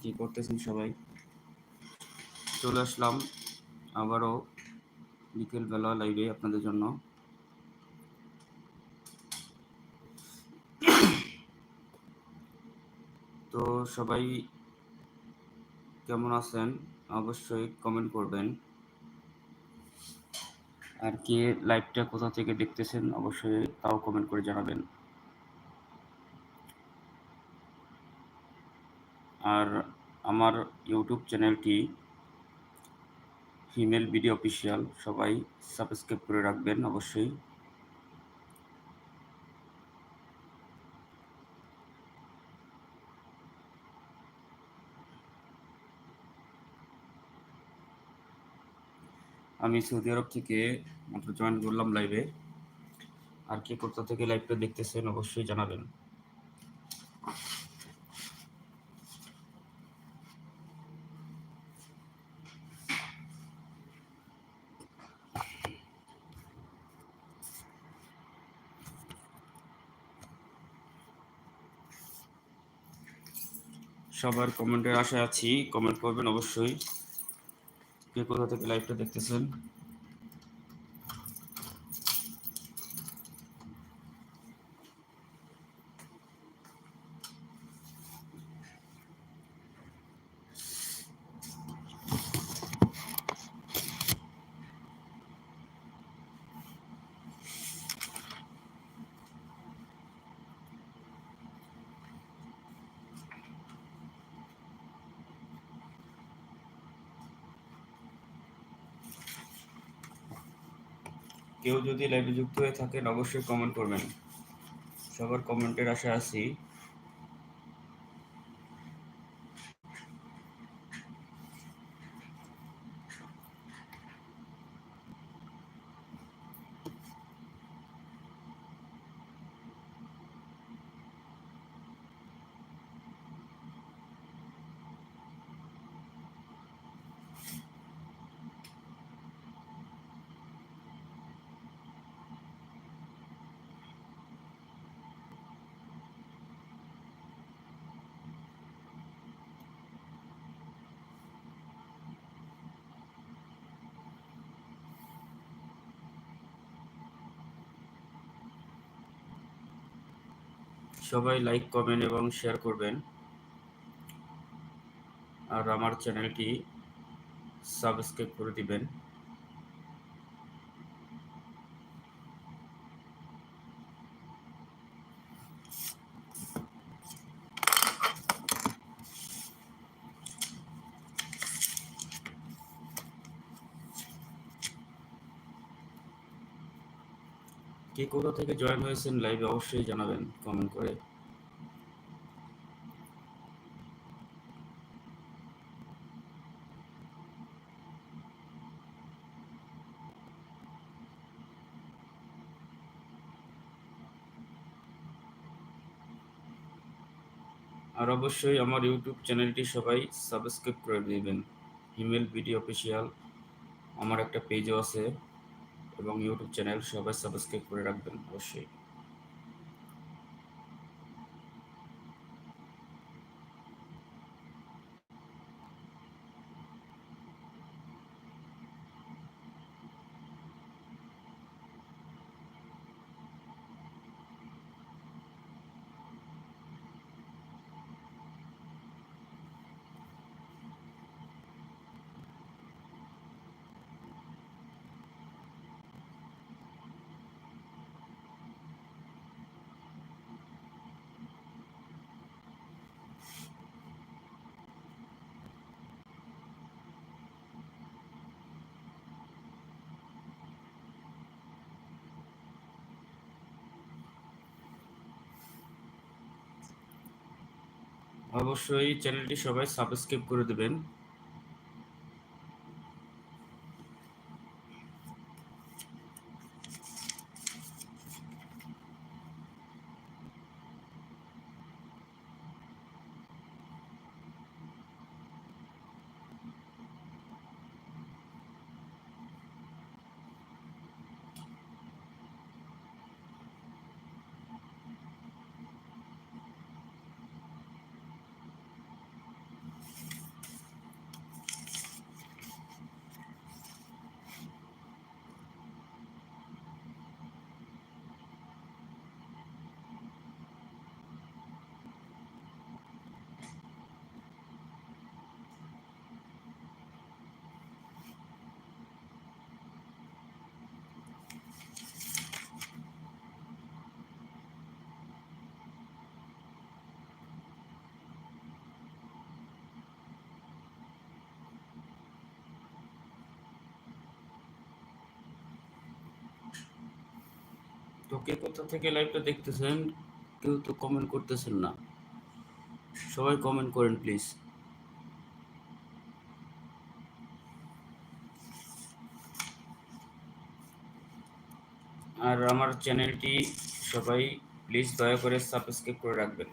কি করতেছেন সবাই? চলে আসলাম আবারও বিকেলবেলা লাইভে আপনাদের জন্য। তো সবাই কেমন আছেন? অবশ্যই কমেন্ট করবেন। আর কে লাইভটা কোথা থেকে দেখতেছেন, অবশ্যই তাও কমেন্ট করে জানাবেন। আর আমার ইউটিউব চ্যানেলটি ফিমেল ভিডিও অফিসিয়াল, সবাই সাবস্ক্রাইব করে রাখবেন অবশ্যই। আমি সৌদি আরব থেকে মাত্র জয়েন করলাম লাইভে আর কে কোথা থেকে লাইভটা দেখতেছেন অবশ্যই জানাবেন। সবার কমেন্টের আশায় আছি। কমেন্ট করবেন অবশ্যই। কে কোথা থেকে লাইভটা দেখতেছেন কেউ যদি লাইভে যুক্ত হয়ে থাকেন অবশ্যই কমেন্ট করবেন। সবার কমেন্টের আশা আছি সবাই লাইক কমেন্ট এবং শেয়ার করবেন। আর আমার চ্যানেলটি সাবস্ক্রাইব করে দিবেন। কোথা থেকে জয়েন হয়েছেন লাইভে অবশ্যই জানাবেন কমেন্ট করে। আর অবশ্যই আমার ইউটিউব চ্যানেলটি সবাই সাবস্ক্রাইব করে দিবেন। হিমেল ভিডিও অফিসিয়াল আমার একটা পেজও আছে। এবং ইউটিউব চ্যানেল সবাই সাবস্ক্রাইব করে রাখবেন অবশ্যই। অবশ্যই চ্যানেলটি সবাই সাবস্ক্রাইব করে দেবেন। তো কে কোথা থেকে লাইভটা দেখতেছেন, কেউ তো কমেন্ট করতেছেন না। সবাই কমেন্ট করেন প্লিজ আর আমার চ্যানেলটি সবাই প্লিজ দয়া করে সাবস্ক্রাইব করে রাখবেন।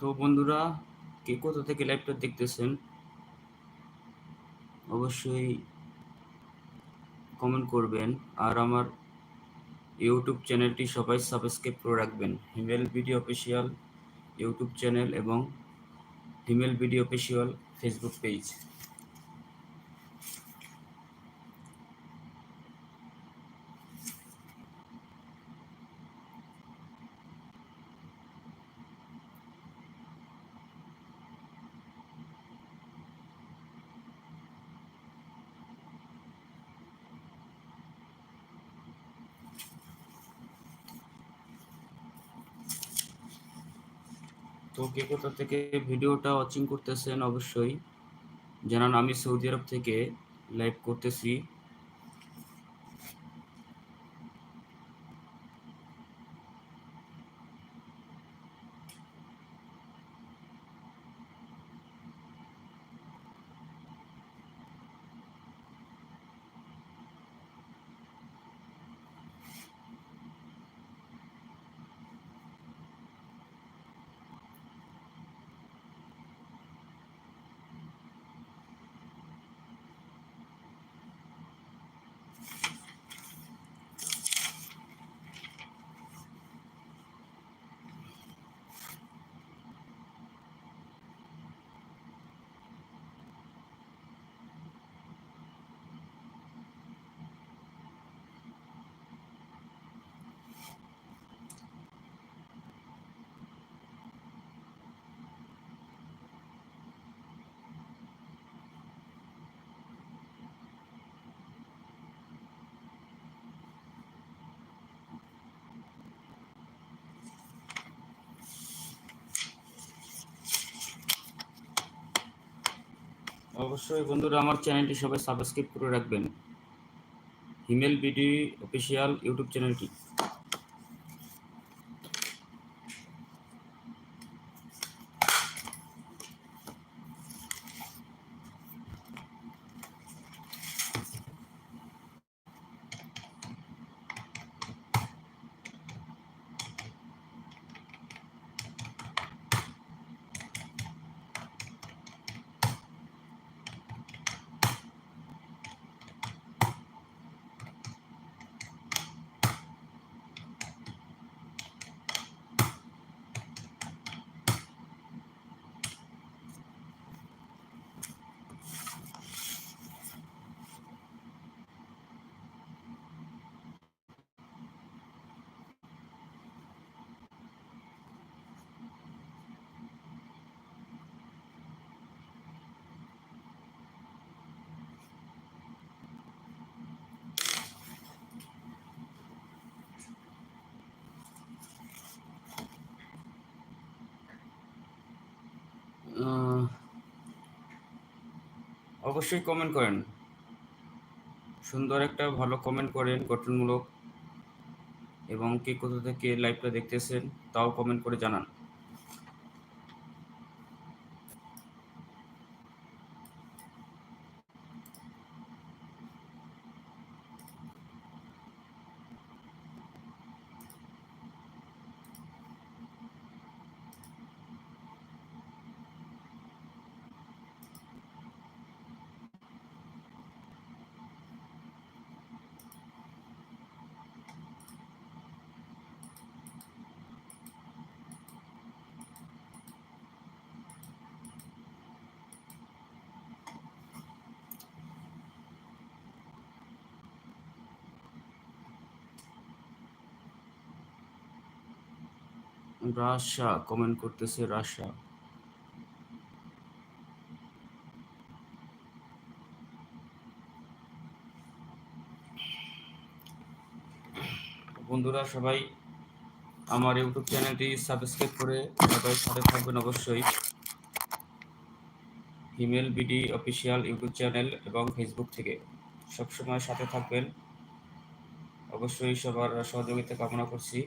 তো বন্ধুরা, কে কোথা থেকে লাইভটা দেখতেছেন, অবশ্যই কমেন্ট করবেন আর আমার ইউটিউব চ্যানেলটি সবাই সাবস্ক্রাইব করে রাখবেন। Himel video official YouTube channel এবং Himel video official Facebook page কে কোথা থেকে ভিডিওটা ওয়াচিং করতেছেন অবশ্যই। জানান আমি সৌদি আরব থেকে লাইভ করতেছি। অবশ্যই বন্ধুরা আমার চ্যানেলটি সবাই সাবস্ক্রাইব করে রাখবেন। হিমেল বিডি অফিসিয়াল ইউটিউব চ্যানেলটি অবশ্যই কমেন্ট করেন। সুন্দর একটা ভালো কমেন্ট করেন, গঠনমূলক। এবং কে কোথা থেকে লাইভটা দেখতেছেন, তাও কমেন্ট করে জানান। রাশা কমেন্ট করতেছে রাশা। বন্ধুরা, সবাই আমার ইউটিউব চ্যানেলটি সাবস্ক্রাইব করে সবাই সাথে থাকবেন অবশ্যই। Himel BD official YouTube channel এবং ফেসবুক থেকে সবসময় সাথে থাকবেন। অবশ্যই সবার সহযোগিতা কামনা করছি।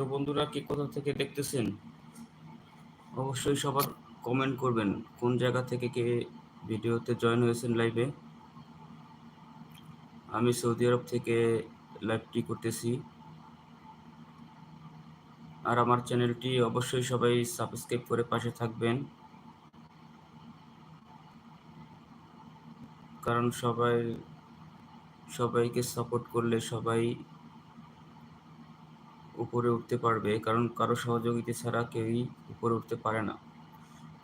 তো বন্ধুরা কি কোথা থেকে দেখতেছেন? অবশ্যই সবার কমেন্ট করবেন, কোন জায়গা থেকে কে ভিডিওতে জয়েন হয়েছেন লাইভে আমি সৌদি আরব থেকে লাইভটি করতেছি। আর আমার চ্যানেলটি অবশ্যই সবাই সাবস্ক্রাইব করে পাশে থাকবেন। কারণ সবাই, সবাইকে সাপোর্ট করলে সবাই উপরে উঠতে পারবে, কারণ কারও সহযোগিতা ছাড়া কেউই উপরে উঠতে পারে না।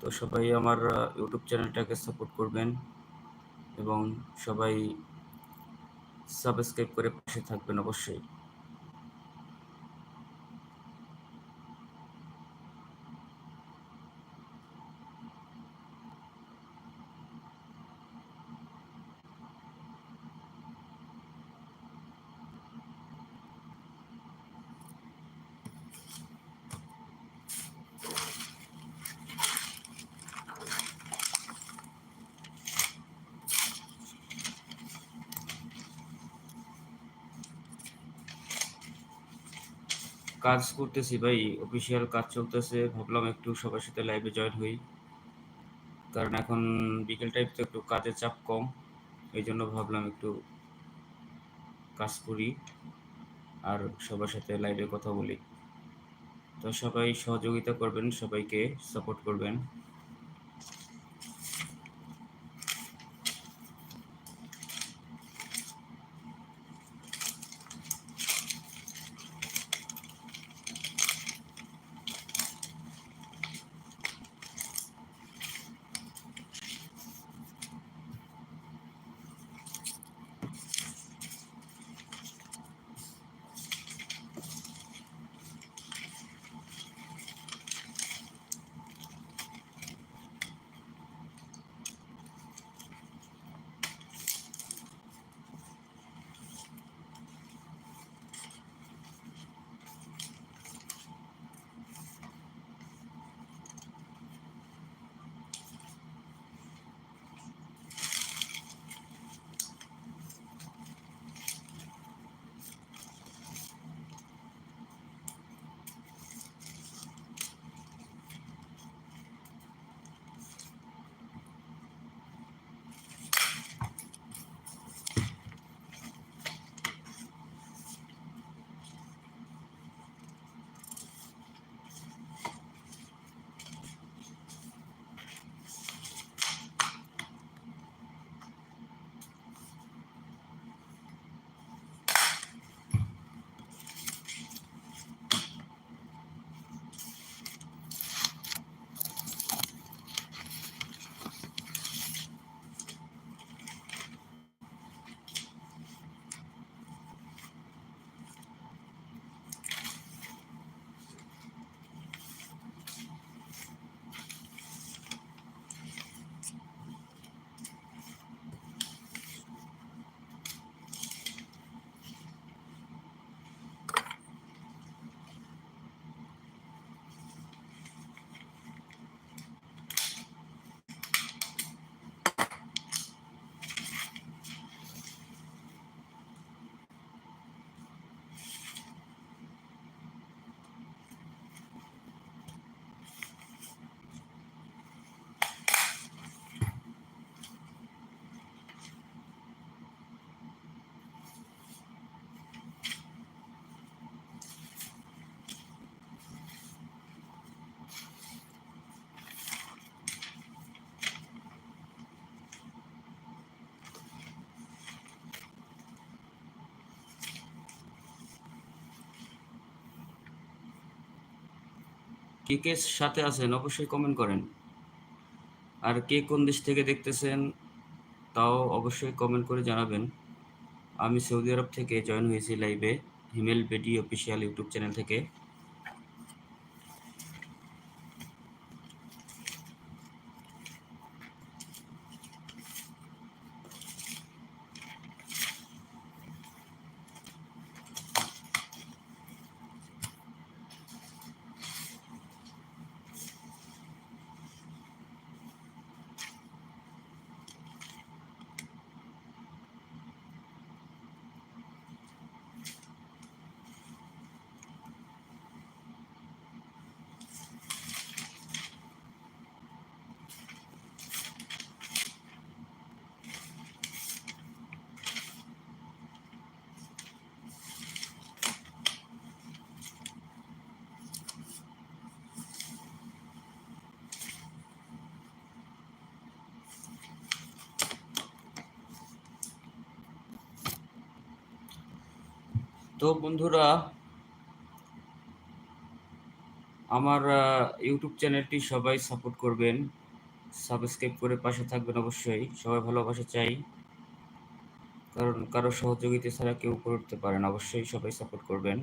তো সবাই আমার ইউটিউব চ্যানেলটাকে সাপোর্ট করবেন এবং সবাই সাবস্ক্রাইব করে পাশে থাকবেন অবশ্যই। কাজ করতেছি ভাই অফিসিয়াল কাজ চলতেছে। ভাবলাম একটু সবার সাথে লাইভে জয়েন হই। কারণ এখন বিকেল টাইপ তো একটু কাজের চাপ কম। এই জন্য ভাবলাম একটু কাজ করি আর সবার সাথে লাইভে কথা বলি। তো সবাই সহযোগিতা করবেন, সবাইকে সাপোর্ট করবেন। কে কে সাথে আছেন অবশ্যই কমেন্ট করেন। আর কে কোন দেশ থেকে দেখতেছেন তাও অবশ্যই কমেন্ট করে জানাবেন। আমি সৌদি আরব থেকে জয়েন হয়েছি লাইভে হিমেল বেডি অফিসিয়াল ইউটিউব চ্যানেল থেকে। তো বন্ধুরা, আমার ইউটিউব চ্যানেলটি সবাই সাপোর্ট করবেন সাবস্ক্রাইব করে পাশে থাকবেন অবশ্যই, সবাই ভালোবাসা চাই, কারণ কারও সহযোগিতা ছাড়া কেউ করে উঠতে পারেন অবশ্যই সবাই সাপোর্ট করবেন।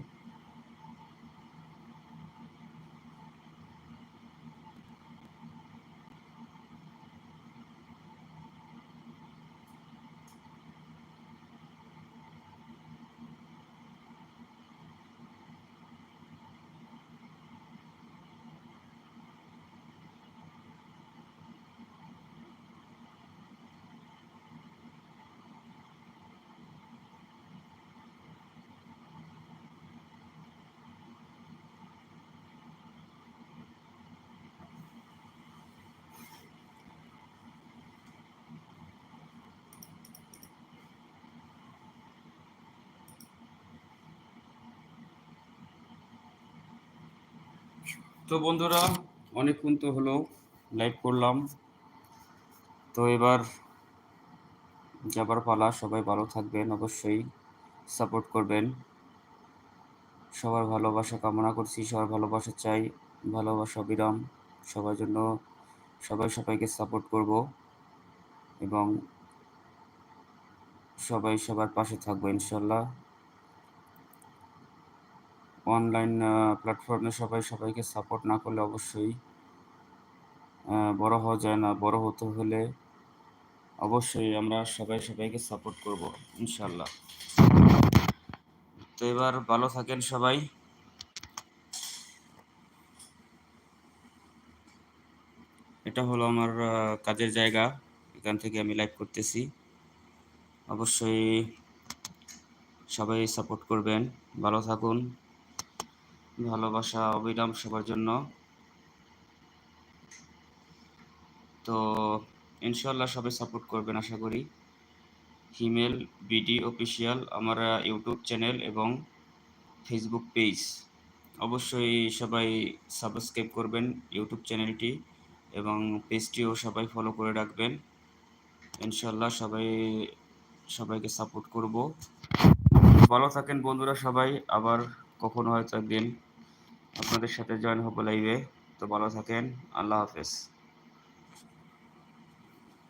তো বন্ধুরা অনেকক্ষণ তো হলো লাইভ করলাম। তো এবার যাবার পালা, সবাই ভালো থাকবেন, অবশ্যই সাপোর্ট করবেন। সবার ভালোবাসা কামনা করছি, সবার ভালোবাসা চাই, ভালোবাসা, বিরাম, সবার জন্য সবাই সবাইকে সাপোর্ট করব এবং সবাই সবার পাশে থাকব ইনশাল্লাহ। অনলাইন প্ল্যাটফর্মে সবাই সবাইকে সাপোর্ট না করলে অবশ্যই বড় হওয়া যায় না। বড় হতে হলে অবশ্যই আমরা সবাই সবাইকে সাপোর্ট করব ইনশাল্লাহ তো এবার ভালো থাকেন সবাই। এটা হলো আমার কাজের জায়গা। এখান থেকে আমি লাইভ করতেছি। অবশ্যই সবাই সাপোর্ট করবেন। ভালো থাকুন। ভালোবাসা, অবিরাম সবার জন্য। তো ইনশাল্লাহ সবাই সাপোর্ট করবেন, আশা করি। হিমেল, বিডি অফিসিয়াল আমার ইউটিউব চ্যানেল এবং ফেসবুক পেজ অবশ্যই সবাই সাবস্ক্রাইব করবেন ইউটিউব চ্যানেলটি এবং পেজটিও সবাই ফলো করে রাখবেন। ইনশাল্লাহ সবাই, সবাইকে সাপোর্ট করব। ভালো থাকেন বন্ধুরা সবাই, আবার কখনো হয়তো একদিন আপনাদের সাথে জয়েন হব লাইভে তো ভালো থাকেন। আল্লাহ হাফেজ।